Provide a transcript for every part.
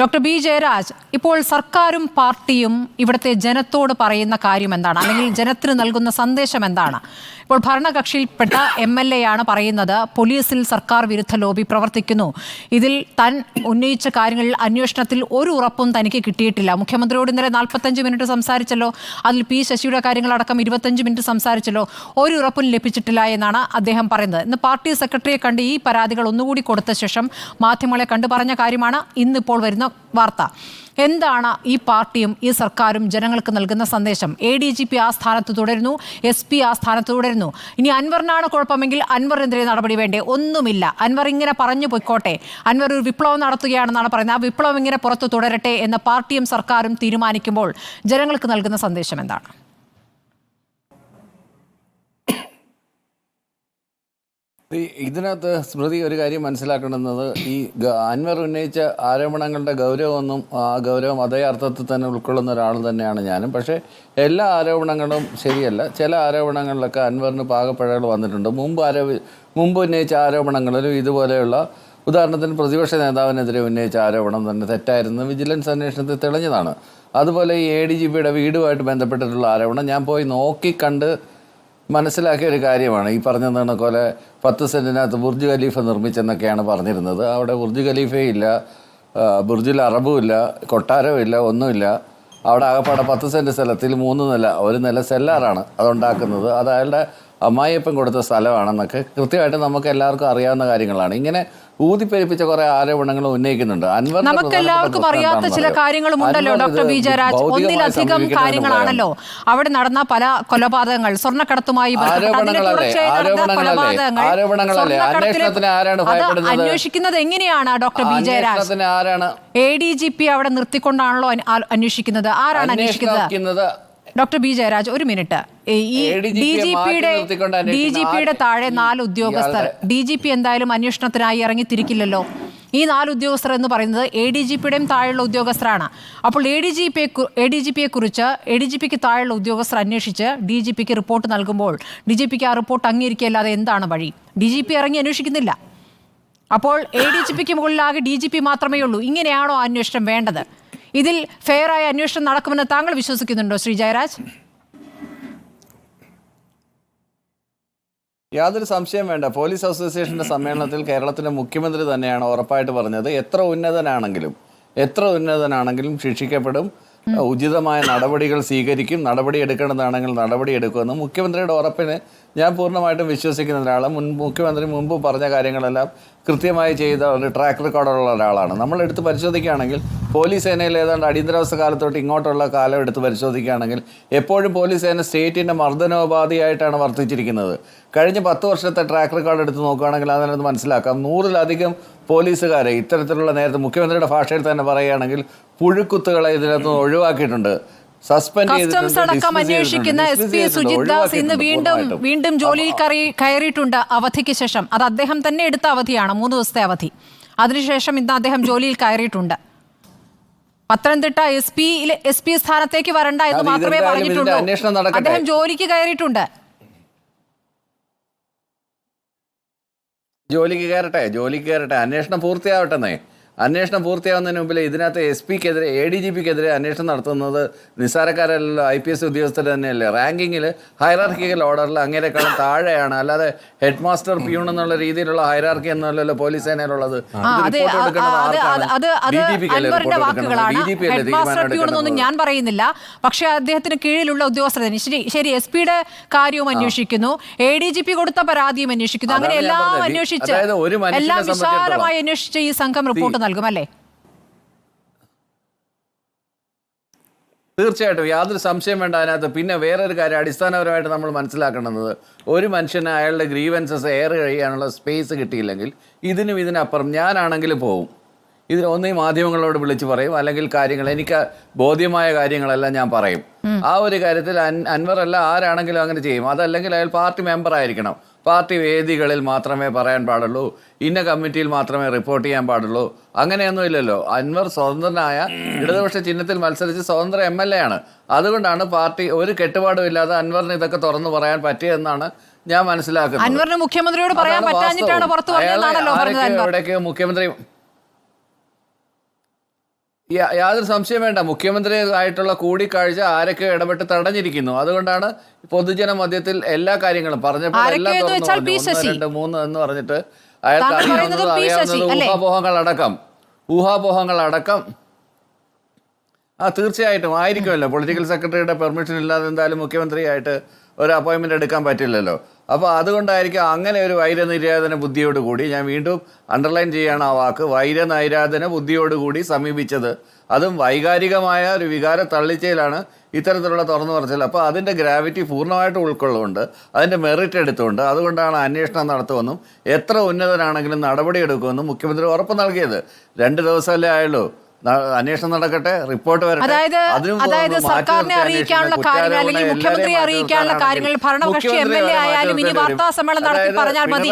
Doctor B Jayaraj ഇപ്പോൾ സർക്കാരും പാർട്ടിയും ഇവിടുത്തെ ജനത്തോട് പറയുന്ന കാര്യം എന്താണ്? അല്ലെങ്കിൽ ജനത്തിന് നൽകുന്ന സന്ദേശം എന്താണ്? ഇപ്പോൾ ഭരണകക്ഷിയിൽപ്പെട്ട എം എൽ എ ആണ് പറയുന്നത് പോലീസിൽ സർക്കാർ വിരുദ്ധ ലോബി പ്രവർത്തിക്കുന്നു. ഇതിൽ തൻ ഉന്നയിച്ച കാര്യങ്ങളിൽ അന്വേഷണത്തിൽ ഒരു ഉറപ്പും തനിക്ക് കിട്ടിയിട്ടില്ല. മുഖ്യമന്ത്രിയോട് ഇന്നലെ നാൽപ്പത്തഞ്ച് മിനിറ്റ് സംസാരിച്ചല്ലോ. അതിൽ പി ശശിയുടെ കാര്യങ്ങളടക്കം ഇരുപത്തഞ്ച് മിനിറ്റ് സംസാരിച്ചല്ലോ. ഒരു ഉറപ്പും ലഭിച്ചിട്ടില്ല എന്നാണ് അദ്ദേഹം പറയുന്നത്. ഇന്ന് പാർട്ടി സെക്രട്ടറിയെ കണ്ട് ഈ പരാതികൾ ഒന്നുകൂടി കൊടുത്ത ശേഷം മാധ്യമങ്ങളെ കണ്ടു പറഞ്ഞ കാര്യമാണ് ഇന്നിപ്പോൾ വരുന്ന വാർത്ത. എന്താണ് ഈ പാർട്ടിയും ഈ സർക്കാരും ജനങ്ങൾക്ക് നൽകുന്ന സന്ദേശം? എ ഡി ജി പി ആ സ്ഥാനത്ത് തുടരുന്നു എസ് പി ആ സ്ഥാനത്ത് തുടരുന്നു. ഇനി അൻവറിനാണ് കുഴപ്പമെങ്കിൽ അൻവറിനെതിരെ നടപടി വേണ്ടേ? ഒന്നുമില്ല. അൻവർ ഇങ്ങനെ പറഞ്ഞു പൊയ്ക്കോട്ടെ. അൻവർ ഒരു വിപ്ലവം നടത്തുകയാണെന്നാണ് പറയുന്നത്. ആ വിപ്ലവം ഇങ്ങനെ പുറത്തു തുടരട്ടെ എന്ന് പാർട്ടിയും സർക്കാരും തീരുമാനിക്കുമ്പോൾ ജനങ്ങൾക്ക് നൽകുന്ന സന്ദേശം എന്താണ്? ഇതിനകത്ത് സ്മൃതി ഒരു കാര്യം മനസ്സിലാക്കേണ്ടുന്നത് ഈ അൻവർ ഉന്നയിച്ച ആരോപണങ്ങളുടെ ഗൗരവമൊന്നും ആ ഗൗരവം അതേ അർത്ഥത്തിൽ തന്നെ ഉൾക്കൊള്ളുന്ന ഒരാൾ തന്നെയാണ് ഞാനും. പക്ഷേ എല്ലാ ആരോപണങ്ങളും ശരിയല്ല. ചില ആരോപണങ്ങളിലൊക്കെ അൻവറിന് പാകപ്പിഴകൾ വന്നിട്ടുണ്ട്. മുമ്പ് ആരോപി മുമ്പ് ഉന്നയിച്ച ആരോപണങ്ങളിലും ഇതുപോലെയുള്ള ഉദാഹരണത്തിന് പ്രതിപക്ഷ നേതാവിനെതിരെ ഉന്നയിച്ച ആരോപണം തന്നെ തെറ്റായിരുന്നു. വിജിലൻസ് അന്വേഷണത്തിൽ തെളിഞ്ഞതാണ്. അതുപോലെ ഈ എ ഡി ജി പിയുടെ വീടുമായിട്ട് ബന്ധപ്പെട്ടിട്ടുള്ള ആരോപണം ഞാൻ പോയി നോക്കിക്കണ്ട് മനസ്സിലാക്കിയ ഒരു കാര്യമാണ്. ഈ പറഞ്ഞ പോലെ പത്ത് സെന്റിനകത്ത് ബുർജ് ഖലീഫ നിർമ്മിച്ചെന്നൊക്കെയാണ് പറഞ്ഞിരുന്നത്. അവിടെ ബുർജ് ഖലീഫയില്ല ബുർജിൽ അറബും ഇല്ല കൊട്ടാരവും ഇല്ല ഒന്നുമില്ല. അവിടെ ആകപ്പാടെ പത്ത് സെന്റ് സ്ഥലത്തിൽ മൂന്ന് നില ഒരു നില സെല്ലാറാണ് അതുണ്ടാക്കുന്നത്. അത് അയാളുടെ അമ്മായിയപ്പൻ കൊടുത്ത സ്ഥലമാണെന്നൊക്കെ കൃത്യമായിട്ട് നമുക്ക് എല്ലാവർക്കും അറിയാവുന്ന കാര്യങ്ങളാണ്. ഇങ്ങനെ ഊതിപ്പെരിപ്പിച്ച കുറെ ആരോപണങ്ങൾ ഉന്നയിക്കുന്നുണ്ട്. അൻവർ നമുക്ക് എല്ലാവർക്കും അറിയാത്ത ചില? കാര്യങ്ങളും ഉണ്ടല്ലോ ഡോക്ടർ ബി ജയരാജ് ഒന്നിലധികം കാര്യങ്ങളാണല്ലോ അവിടെ നടന്ന പല കൊലപാതകങ്ങൾ സ്വർണക്കടത്തുമായി? അന്വേഷിക്കുന്നത് എങ്ങനെയാണ് ഡോക്ടർ ബി ജയരാജ് ആരാണ്? എ ഡി ജി പി അവിടെ നിർത്തിക്കൊണ്ടാണല്ലോ അന്- അന്വേഷിക്കുന്നത്. ആരാണ് അന്വേഷിക്കുന്നത്? ഡോക്ടർ ബി ജയരാജ് ഒരു മിനിറ്റ്. ഈ ഡി ജി പിയുടെ ഡി ജി പിയുടെ താഴെ നാല് ഉദ്യോഗസ്ഥർ ഡി ജി പി എന്തായാലും അന്വേഷണത്തിനായി ഇറങ്ങി തിരിക്കില്ലല്ലോ ഈ നാല് ഉദ്യോഗസ്ഥർ എന്ന് പറയുന്നത് എ ഡി ജി പിയുടെയും താഴെയുള്ള ഉദ്യോഗസ്ഥരാണ് അപ്പോൾ A D G P A D G പിയെ കുറിച്ച് എ ഡി ജി പിക്ക് താഴെയുള്ള ഉദ്യോഗസ്ഥർ അന്വേഷിച്ച് ഡി ജി പിക്ക് റിപ്പോർട്ട് നൽകുമ്പോൾ ഡി ജി പിക്ക് ആ റിപ്പോർട്ട് അംഗീകരിക്കുകയല്ലാതെ എന്താണ് വഴി ഡി ജി പി ഇറങ്ങി അന്വേഷിക്കുന്നില്ല അപ്പോൾ എ ഡി ജി പിക്ക് മുകളിലാകെ ഡി ജി പി മാത്രമേ ഉള്ളൂ ഇങ്ങനെയാണോ അന്വേഷണം വേണ്ടത് ഇതിൽ ഫെയറായ അന്വേഷണം നടക്കുമെന്ന് താങ്കൾ വിശ്വസിക്കുന്നുണ്ടോ ശ്രീ ജയരാജ് യാതൊരു സംശയം വേണ്ട. പോലീസ് അസോസിയേഷന്റെ സമ്മേളനത്തിൽ കേരളത്തിലെ മുഖ്യമന്ത്രി തന്നെയാണ് ഉറപ്പായിട്ട് പറഞ്ഞത്. എത്ര ഉന്നതനാണെങ്കിലും എത്ര ഉന്നതനാണെങ്കിലും ശിക്ഷിക്കപ്പെടും. ഉചിതമായ നടപടികൾ സ്വീകരിക്കും. നടപടി എടുക്കേണ്ടതാണെങ്കിൽ നടപടി എടുക്കുമെന്ന് മുഖ്യമന്ത്രിയുടെ ഉറപ്പിന് ഞാൻ പൂർണമായിട്ടും വിശ്വസിക്കുന്ന ഒരാളാണ്. മുൻ മുഖ്യമന്ത്രി മുമ്പ് പറഞ്ഞ കാര്യങ്ങളെല്ലാം കൃത്യമായി ചെയ്ത ഒരു ട്രാക്ക് റെക്കോർഡുള്ള ഒരാളാണ്. നമ്മൾ എടുത്ത് പരിശോധിക്കുകയാണെങ്കിൽ പോലീസ് സേനയിൽ ഏതാണ്ട് അടിയന്തരാവസ്ഥ കാലത്തോട്ട് ഇങ്ങോട്ടുള്ള കാലം എടുത്ത് പരിശോധിക്കുകയാണെങ്കിൽ എപ്പോഴും പോലീസ് സേന സ്റ്റേറ്റിന്റെ മർദ്ദനോപാധിയായിട്ടാണ് വർദ്ധിച്ചിരിക്കുന്നത് കഴിഞ്ഞ പത്ത് വർഷത്തെ ട്രാക്ക് റെക്കോർഡ് എടുത്ത് നോക്കുകയാണെങ്കിൽ അതിനകത്ത് മനസ്സിലാക്കാം. നൂറിലധികം പോലീസുകാരെ ഇത്തരത്തിലുള്ള നേരത്തെ മുഖ്യമന്ത്രിയുടെ ഭാഷയിൽ തന്നെ പറയുകയാണെങ്കിൽ പുഴുക്കുത്തുകളെ ഇതിനകത്ത് ഒഴിവാക്കിയിട്ടുണ്ട്. കസ്റ്റംസ് അടക്കം അന്വേഷിക്കുന്ന എസ് പി സുജിത് ദാസ് ഇന്ന് വീണ്ടും വീണ്ടും ജോലിയിൽ കറി കയറിയിട്ടുണ്ട് അവധിക്ക് ശേഷം. അത് അദ്ദേഹം തന്നെ എടുത്ത അവധിയാണ് മൂന്ന് ദിവസത്തെ അവധി. അതിനുശേഷം ഇന്ന് അദ്ദേഹം ജോലിയിൽ കയറിയിട്ടുണ്ട്. Pathanamthitta S P S P സ്ഥാനത്തേക്ക് വരണ്ട എന്ന് മാത്രമേ പറഞ്ഞിട്ടുള്ളൂ. അദ്ദേഹം ജോലിക്ക് കയറിയിട്ടുണ്ട്. ജോലിക്ക് കയറട്ടെ ജോലിക്ക് കയറട്ടെ. അന്വേഷണം പൂർത്തിയാവട്ടെന്നേ അന്വേഷണം പൂർത്തിയാവുന്നതിന് മുമ്പിൽ ഇതിനകത്ത് എസ് പിക്കെതിരെ എ ഡി ജി പിക്കെതിരെ അന്വേഷണം നടത്തുന്നത് നിസ്സാരക്കാരല്ലോ ഐ പി എസ് ഉദ്യോഗസ്ഥർ തന്നെയല്ലേ? റാങ്കിങ്ങിൽ ഹൈറാർക്കിക്കൽ ഓർഡറിൽ അങ്ങേരെക്കാളും താഴെയാണ്. അല്ലാതെ ഹെഡ് മാസ്റ്റർ പ്യൂൺ എന്നുള്ള രീതിയിലുള്ള ഹൈറാർക്കി എന്നല്ലല്ലോ പോലീസ് സേനയിലുള്ളത്. ഞാൻ പറയുന്നില്ല. പക്ഷേ അദ്ദേഹത്തിന് കീഴിലുള്ള ഉദ്യോഗസ്ഥർ ശരി ശരി എസ് പിയുടെ കാര്യവും അന്വേഷിക്കുന്നു. എ ഡി ജി പി കൊടുത്ത പരാതിയും അന്വേഷിക്കുന്നു. അങ്ങനെ എല്ലാം. അന്വേഷിച്ച് എല്ലാം വിശാലമായി അന്വേഷിച്ച് ഈ സംഘം റിപ്പോർട്ട് നൽകും അല്ലേ തീർച്ചയായിട്ടും. യാതൊരു സംശയം വേണ്ട അതിനകത്ത്. പിന്നെ വേറൊരു കാര്യം അടിസ്ഥാനപരമായിട്ട് നമ്മൾ മനസ്സിലാക്കേണ്ടത് ഒരു മനുഷ്യന് അയാളുടെ ഗ്രീവൻസസ് എയർ കഴിയാനുള്ള സ്പേസ് കിട്ടിയില്ലെങ്കിൽ ഇതിനും ഇതിനപ്പുറം ഞാനാണെങ്കിലും പോവും. ഇതിന് ഒന്നീ മാധ്യമങ്ങളോട് വിളിച്ച് പറയും അല്ലെങ്കിൽ കാര്യങ്ങൾ എനിക്ക് ബോധ്യമായ കാര്യങ്ങളെല്ലാം ഞാൻ പറയും. ആ ഒരു കാര്യത്തിൽ അൻ അൻവർ അല്ല ആരാണെങ്കിലും അങ്ങനെ ചെയ്യും. അതല്ലെങ്കിൽ അയാൾ പാർട്ടി മെമ്പർ ആയിരിക്കണം. പാർട്ടി വേദികളിൽ മാത്രമേ പറയാൻ പാടുള്ളൂ. ഇന്ന കമ്മിറ്റിയിൽ മാത്രമേ റിപ്പോർട്ട് ചെയ്യാൻ പാടുള്ളൂ. അങ്ങനെയൊന്നും ഇല്ലല്ലോ അൻവർ സ്വതന്ത്രനായ ഇടതുപക്ഷ ചിഹ്നത്തിൽ മത്സരിച്ച് സ്വതന്ത്ര എം എൽ എ ആണ്. അതുകൊണ്ടാണ് പാർട്ടി ഒരു കെട്ടുപാടും ഇല്ലാതെ അൻവറിന് ഇതൊക്കെ തുറന്നു പറയാൻ പറ്റിയതെന്നാണ് ഞാൻ മനസ്സിലാക്കുന്നത്. അൻവറിന് മുഖ്യമന്ത്രിയോട് പറയാൻ പറ്റാഞ്ഞിട്ടാണ്. പുറത്തു മുഖ്യമന്ത്രി യാതൊരു സംശയം വേണ്ട. മുഖ്യമന്ത്രി ആയിട്ടുള്ള കൂടിക്കാഴ്ച ആരൊക്കെ ഇടപെട്ട് തടഞ്ഞിരിക്കുന്നു. അതുകൊണ്ടാണ് പൊതുജന മധ്യത്തിൽ എല്ലാ കാര്യങ്ങളും പറഞ്ഞപ്പോൾ എല്ലാം തുറന്നു രണ്ട് മൂന്ന് എന്ന് പറഞ്ഞിട്ട് അയാൾക്ക് അറിയാവുന്നത് അറിയാവുന്നത് അടക്കം ആ തീർച്ചയായിട്ടും ആയിരിക്കുമല്ലോ. പൊളിറ്റിക്കൽ സെക്രട്ടറിയുടെ പെർമിഷൻ ഇല്ലാതെ എന്തായാലും മുഖ്യമന്ത്രിയായിട്ട് ഒരു അപ്പോയിൻമെന്റ് എടുക്കാൻ പറ്റില്ലല്ലോ. അപ്പോൾ അതുകൊണ്ടായിരിക്കും അങ്ങനെ ഒരു വൈരനിര്യാതന ബുദ്ധിയോടുകൂടി ഞാൻ വീണ്ടും അണ്ടർലൈൻ ചെയ്യാണ് ആ വാക്ക്. വൈരനൈരാധന ബുദ്ധിയോടുകൂടി സമീപിച്ചത്. അതും വൈകാരികമായ ഒരു വികാര തള്ളിച്ചയിലാണ് ഇത്തരത്തിലുള്ള തുറന്നു പറച്ചിൽ. അപ്പോൾ അതിന്റെ ഗ്രാവിറ്റി പൂർണമായിട്ട് ഉൾക്കൊള്ളുകൊണ്ട് അതിന്റെ മെറിറ്റ് എടുത്തുകൊണ്ട് അതുകൊണ്ടാണ് അന്വേഷണം നടത്തുമെന്നും എത്ര ഉന്നതനാണെങ്കിലും നടപടിയെടുക്കുമെന്നും മുഖ്യമന്ത്രി ഉറപ്പ് നൽകിയത്. രണ്ട് ദിവസമല്ലേ ആയുള്ളൂ. അന്വേഷണം നടക്കട്ടെ റിപ്പോർട്ട് വരട്ടെ. അതായത് അതായത് സർക്കാരിനെ അറിയിക്കാനുള്ള കാര്യങ്ങൾ അല്ലെങ്കിൽ മുഖ്യമന്ത്രിയെ അറിയിക്കാനുള്ള കാര്യങ്ങൾ ഭരണകക്ഷി എം എൽ എ ആയാലും ഇനി വാർത്താ സമ്മേളനം നടത്തി പറഞ്ഞാൽ മതി.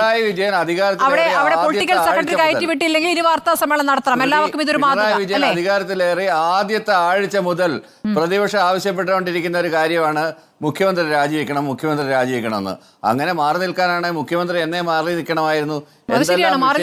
അവിടെ അവിടെ പൊളിറ്റിക്കൽ സെക്രട്ടറി കയറ്റി വിട്ടില്ലെങ്കിൽ ഇനി വാർത്താ സമ്മേളനം നടത്തണം. എല്ലാവർക്കും ഇതൊരു മാതൃക അധികാരത്തിലേറെ ആദ്യത്തെ ആഴ്ച മുതൽ പ്രതിപക്ഷം ആവശ്യപ്പെട്ടുകൊണ്ടിരിക്കുന്ന ഒരു കാര്യമാണ് മുഖ്യമന്ത്രി രാജിവെക്കണം മുഖ്യമന്ത്രി രാജിവെക്കണം എന്ന് അങ്ങനെ മാറി നിൽക്കാനാണ് മുഖ്യമന്ത്രി എന്നെ മാറി നിൽക്കണമായിരുന്നു. എന്തെല്ലാം മാറി